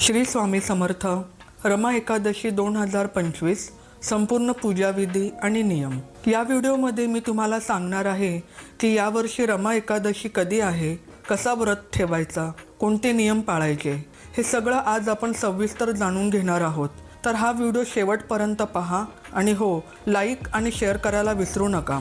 श्री स्वामी समर्थ. रमा एकादशी दोन हजार पंचवीस संपूर्ण पूजाविधी आणि नियम. या व्हिडिओमध्ये मी तुम्हाला सांगणार आहे की यावर्षी रमा एकादशी कधी आहे कसा व्रत ठेवायचा कोणते नियम पाळायचे हे सगळं आज आपण सविस्तर जाणून घेणार आहोत. तर हा व्हिडिओ शेवटपर्यंत पहा आणि हो लाईक आणि शेअर करायला विसरू नका.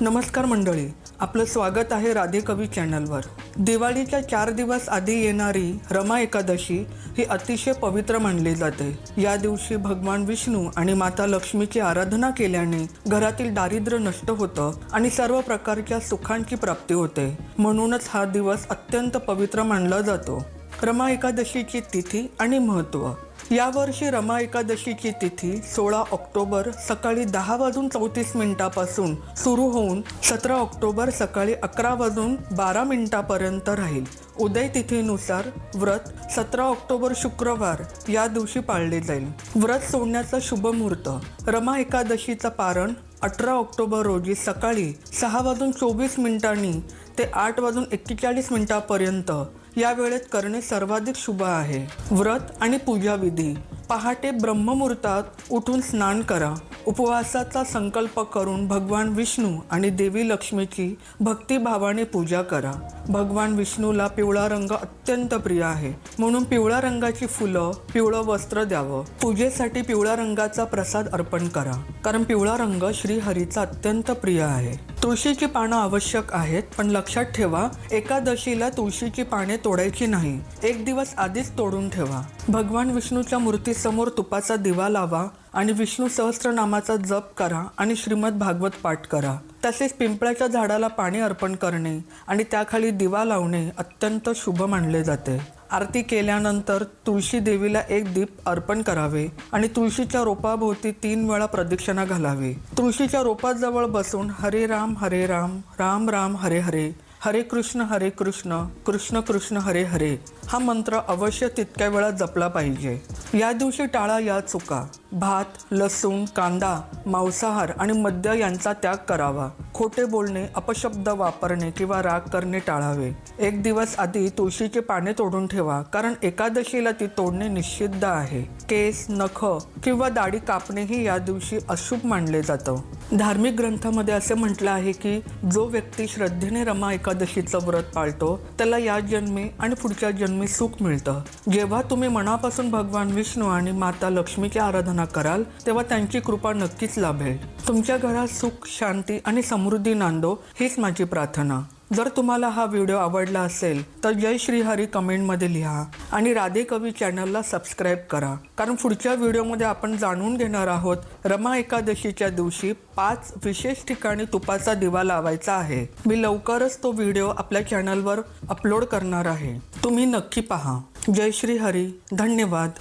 नमस्कार मंडळी आपलं स्वागत आहे राधे कवी चॅनलवर. दिवाळीच्या चार दिवस आधी येणारी रमा एकादशी ही अतिशय पवित्र मानली जाते. या दिवशी भगवान विष्णू आणि माता लक्ष्मीची आराधना केल्याने घरातील दारिद्र्य नष्ट होतं आणि सर्व प्रकारच्या सुखांची प्राप्ती होते. म्हणूनच हा दिवस अत्यंत पवित्र मानला जातो. रमा एकादशीची तिथी आणि महत्त्व. यावर्षी रमा एकादशीची तिथी सोळा ऑक्टोबर सकाळी दहा वाजून चौतीस मिनिटापासून सुरू होऊन सतरा ऑक्टोबर सकाळी अकरा वाजून बारा मिनिटापर्यंत राहील. उदय तिथीनुसार व्रत सतरा ऑक्टोबर शुक्रवार या दिवशी पाळले जाईल. व्रत सोडण्याचा शुभ मुहूर्त. रमा एकादशीचा पारण अठरा ऑक्टोबर रोजी सकाळी सहा वाजून चोवीस मिनिटांनी ते आठ वाजून एक्केचाळीस मिनिटापर्यंत या वेळेत करणे सर्वाधिक शुभ आहे. व्रत आणि पूजाविधी. पहाटे ब्रह्ममुहूर्तात उठून स्नान करा. उपवासाचा संकल्प करून भगवान विष्णू आणि देवी लक्ष्मीची भक्तिभावाने पूजा करा. भगवान विष्णूला पिवळा रंग अत्यंत प्रिय आहे. म्हणून पिवळ्या रंगाची फुलं पिवळं वस्त्र द्यावं. पूजेसाठी पिवळ्या रंगाचा प्रसाद अर्पण करा. कारण पिवळा रंग श्रीहरीचा अत्यंत प्रिय आहे. तुळशीची पानं आवश्यक आहेत पण लक्षात ठेवा एकादशीला तुळशीची पाने तोडायची नाही. एक दिवस आधीच तोडून ठेवा. भगवान विष्णूच्या मूर्तीसमोर तुपाचा दिवा लावा आणि विष्णू सहस्त्रनामाचा जप करा आणि श्रीमद भागवत पाठ करा. तसेच पिंपळाच्या झाडाला पाणी अर्पण करणे आणि त्याखाली दिवा लावणे अत्यंत शुभ मानले जाते. आरती केल्यानंतर तुळशी देवीला एक दीप अर्पण करावे आणि तुळशीच्या रोपाभोवती तीन वेळा प्रदक्षिणा घालावी. तुळशीच्या रोपाजवळ बसून हरे राम हरे राम राम राम हरे हरे हरे कृष्ण हरे कृष्ण कृष्ण कृष्ण हरे हरे हा मंत्र अवश्य तितक्या वेळा जपला पाहिजे. या दिवशी टाळा या चुका. भात लसूण कांदा मांसाहार आणि मद्य यांचा त्याग करावा. खोटे बोलणे अपशब्द वापरणे किंवा राग करणे टाळावे. एक दिवस आधी तुळशीची पाने तोडून ठेवा कारण एकादशीला ती तोडणे निषिद्ध आहे. केस नख किंवा दाढी कापणेही या दिवशी अशुभ मानले जातं. धार्मिक ग्रंथामध्ये असे म्हटलं आहे की जो व्यक्ती श्रद्धेने रमा एकादशीचं व्रत पाळतो त्याला या जन्मी आणि पुढच्या जन्मी सुख मिळतं. जेव्हा तुम्ही मनापासून भगवान विष्णू आणि माता लक्ष्मीची आराधना कराल तेव्हा त्यांची कृपा नक्कीच लाभेल. तुमच्या घरात सुख शांती आणि समृद्धी नांदो हीच माझी प्रार्थना. जर तुम्हाला हा व्हिडिओ आवडला असेल तर जय श्रीहरी कमेंटमध्ये लिहा आणि राधे कवी चॅनलला सबस्क्राईब करा. कारण पुढच्या व्हिडिओमध्ये आपण जाणून घेणार आहोत रमा एकादशीच्या दिवशी पाच विशेष ठिकाणी तुपाचा दिवा लावायचा आहे. मी लवकरच तो व्हिडिओ आपल्या चॅनलवर अपलोड करणार आहे. तुम्ही नक्की पहा. जय श्री हरी धन्यवाद.